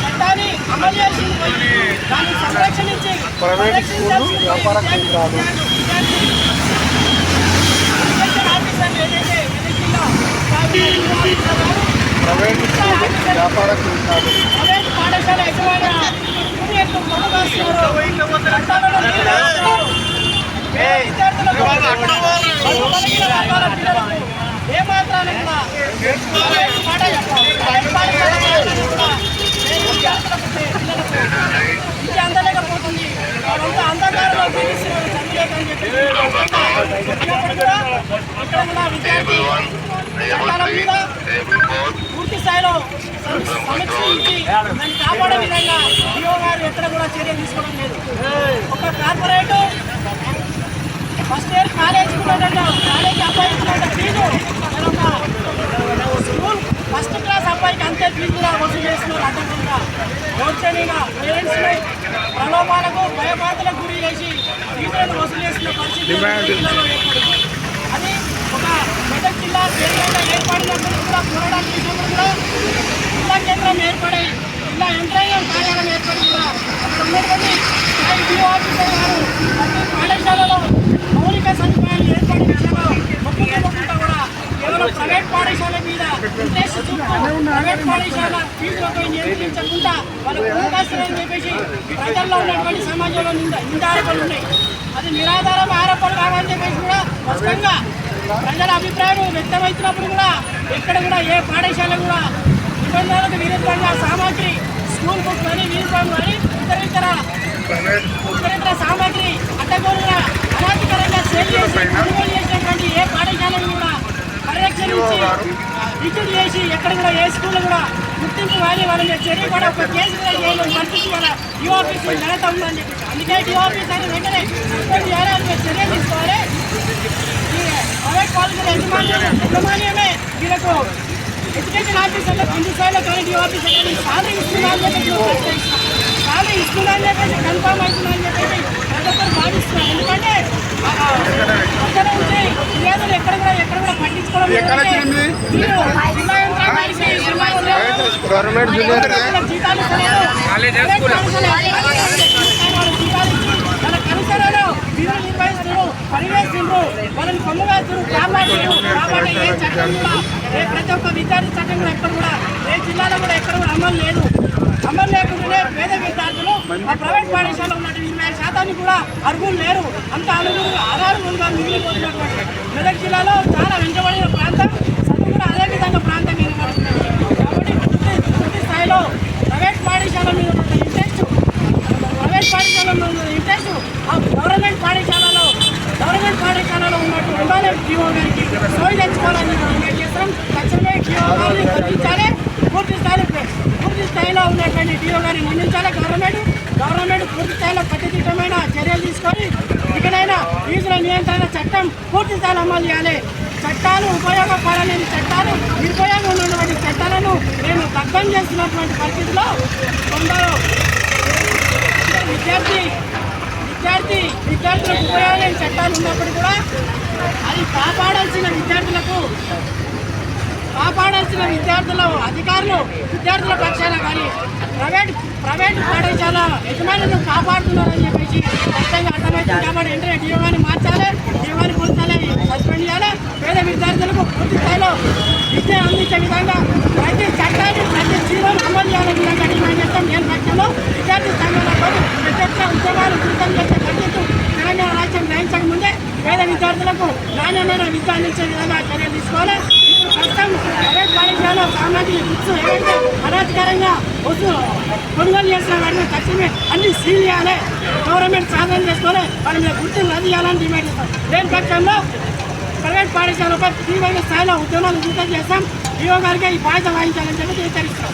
చట్టాన్ని అమలు చేసి దాన్ని సంరక్షణించి వ్యాపార కేంద్రాలు. ప్రైవేట్ వ్యాపార కేంద్రాలు ప్రైవేట్ పాఠశాల యజమాని విద్యార్థులకు ఏ. కూడా ప్రైవేట్ పాఠశాల అందలేకపోతుంది వాళ్ళంతా అంధకారంలో జీవిస్తున్నారు చదివేదని చెప్పి చెప్పినప్పుడు కూడా ఇక్కడ విద్యార్థి చట్టాల మీద పూర్తి స్థాయిలో సమీక్షించి దాన్ని కాపాడే విధంగా డిఓ గారు ఎక్కడ కూడా చర్య తీసుకోవడం లేదు ఒక corporate first year college first class అబ్బాయికి అంతే ఫీజు వసూలు చేస్తున్నారు అడ్డంగా దౌర్జన్యంగా పేరెంట్స్ ప్రలోభాలకు భయపాతలకు గురి చేసి ఫీజులను వసూలు చేస్తున్న పరిస్థితి అది ఒక మెదక్ జిల్లా ఏర్పాటు ఏర్పడినప్పుడు కూడా పోరాటం కూడా జిల్లా కేంద్రం ఏర్పడాయి జిల్లా యంత్రాంగం కార్యాలయం ఏర్పడి కూడా అక్కడ ఉన్నటువంటి స్థాయి డిఓ ఆఫీసర్ గారు ప్రతి పాఠశాలలో మౌలిక సదుపాయాలు ఏర్పాటు విషయంలో ఒప్పుకోకుండా కూడా కేవలం ప్రైవేట్ పాఠశాల మీద ఇంట్రెస్ట్ ప్రైవేట్ పాఠశాల ఫీజులపై నియంత్రించకుండా వాళ్ళకు అవకాశాలని చెప్పేసి ప్రజల్లో ఉన్నటువంటి సమాజంలో నింద నిందారోపణలు ఉన్నాయి అది నిరాధారం ఆరోపణలు కావాలని చెప్పేసి కూడా స్పష్టంగా ప్రజల అభిప్రాయం వ్యక్తమవుతున్నప్పుడు కూడా ఎక్కడ కూడా ఏ పాఠశాల కూడా నిబంధనలకు విరుద్ధంగా సామాగ్రి స్కూల్ బుక్ కానీ యూనిఫామ్ కానీ ఇతర ఇతర ఇతర ఇతర సామాగ్రి అడ్డగోలుగా అనాధికారంగా సేల్ చేసి కొనుగోలు చేసినటువంటి ఏ పాఠశాలను కూడా పరిరక్షణించి విద్యుత్ చేసి ఎక్కడ కూడా ఏ స్కూల్ కూడా గుర్తింపు కానీ వాళ్ళ మీద చర్య కూడా ఒక కేసు కూడా చేయలేని పరిస్థితి కూడా డిఓ ఆఫీస్ ఘనత ఉందని చెప్పి అందుకే డిఓ ఆఫీస్ అని వెంటనే సస్పెండ్ చేయాలి అందుకే చర్య తీసుకోవాలి. ఈ ప్రైవేట్ కాలేజీల యజమాన్యం యజమాన్యమే వీళ్ళకు ఎడ్యుకేషన్ ఆఫీసర్లో కింది స్థాయిలో కానీ డిఓ ఆఫీసర్ కానీ సాలరీ ఇస్తున్నారని చెప్పేసి. సాలరీ ఇస్తున్నారని చెప్పేసి కన్ఫామ్ అవుతుందని చెప్పేసి ప్రతి ఒక్కరు భావిస్తున్నారు. ఎందుకంటే అక్కడ ఉంటే ఫిర్యాదులు ఎక్కడ కూడా ఎక్కడ కూడా పట్టించుకోవడం లేదంటే వీళ్ళు జిల్లా యంత్రాంగానికి జిల్లా యంత్రాంగానికి గవర్నమెంట్ జూనియర్ జీతాలు ఇస్తలేదు. ప్రైవేట్ పాఠశాల వాళ్ళ జీతాలు ఇచ్చి నిర్వహిస్తున్నారు పనివేస్తున్నారు వాళ్ళని కొమ్ము వేస్తున్నారు కాపాడుతున్నారు కాబట్టి ఏ చట్టం కూడా ఏ ప్రతి ఒక్క విద్యార్థి చట్టం కూడా ఎక్కడ కూడా ఏ జిల్లాలో కూడా ఎక్కడ కూడా అమలు లేదు. అమలు లేకుండానే పేద విద్యార్థులు ఆ ప్రైవేట్ పాఠశాలలో ఉన్నటువంటి ఇరవై ఐదు శాతానికి కూడా అర్హులు లేరు. అంత అర్హులు అర్హులుగా మిగిలిపోతున్నటువంటి మెదక్ జిల్లాలో చాలా వెంటబడిన ప్రాంతం చదువు కూడా అదే విధంగా ప్రాంతం కనబడుతుంది కాబట్టి పూర్తి పూర్తి స్థాయిలో ప్రైవేట్ పాఠశాల మీద ఉన్న ఇంట్రెస్ట్ ప్రైవేట్ పాఠశాల మీద ఉన్న ఇంట్రెస్ట్ ఆ గవర్నమెంట్ పాఠశాలలో గవర్నమెంట్ పాఠశాలలో ఉన్నట్టు ఉండాలి జీవో గారికి సోయి తెచ్చుకోవాలని మనం ఏం చేస్తాం తక్షణమే జీవో గారిని తగ్గించాలి పూర్తి స్థాయిలో పూర్తి స్థాయిలో ఉన్నటువంటి డిఓ గారిని నియమించాలి గవర్నమెంట్ గవర్నమెంట్ పూర్తి స్థాయిలో కట్టుదిట్టమైన చర్యలు తీసుకొని ఇకనైనా ఫీజుల నియంత్రణ చట్టం పూర్తి స్థాయిలో అమలు చేయాలి చట్టాలు ఉపయోగపడలేని చట్టాలు నిరుపయోగం ఉన్నటువంటి చట్టాలను మేము దగ్ధం చేస్తున్నటువంటి పరిస్థితిలో కొందరు విద్యార్థి విద్యార్థి విద్యార్థులకు ఉపయోగలేని చట్టాలు ఉన్నప్పుడు కూడా అది కాపాడాల్సిన విద్యార్థులకు కాపాడాల్సిన విద్యార్థుల అధికారులు విద్యార్థుల పక్షాన కానీ ప్రైవేట్ ప్రైవేట్ పాఠశాల యజమానులను కాపాడుతున్నారని చెప్పేసి ఖచ్చితంగా అర్థమవుతుంది. కాబట్టి వెంటనే డిఓని మార్చాలి డిఓని పొందాలి సస్పెండ్ చేయాలి. పేద విద్యార్థులకు పూర్తి స్థాయిలో విద్య అందించే విధంగా ప్రతి ఉద్యోగాల అమలు చేయాలనే చేస్తాం నేను పక్షంలో విద్యార్థి సంఘాలతో ప్రత్యేక ఉద్యోగాలు కృతం చేసే పరిస్థితి తెలంగాణ రాష్ట్రం గ్రహించక ముందే పేద విద్యార్థులకు నాణ్యమైన విద్య అందించే విధంగా చర్యలు తీసుకోవాలి ఇప్పుడు ప్రస్తుతం ప్రైవేట్ పాఠశాల సామాజిక బుక్స్ ఏవైతే అనాధికారంగా వస్తు కొనుగోలు చేసిన వాటిని తక్షణమే అన్ని సీల్ చేయాలి గవర్నమెంట్ సాధన చేసుకోవాలి వాళ్ళ మీద గుర్తులు రద్దు చేయాలని డిమాండ్ చేస్తాం లేని పక్షంలో ప్రైవేట్ పాఠశాలపై తీవ్రమైన స్థాయిలో ఉద్యమాలు ఉధృతం చేస్తాం ఈవో గారికి ఈ బాధ్యత వహించాలని చెప్పి హెచ్చరిస్తాం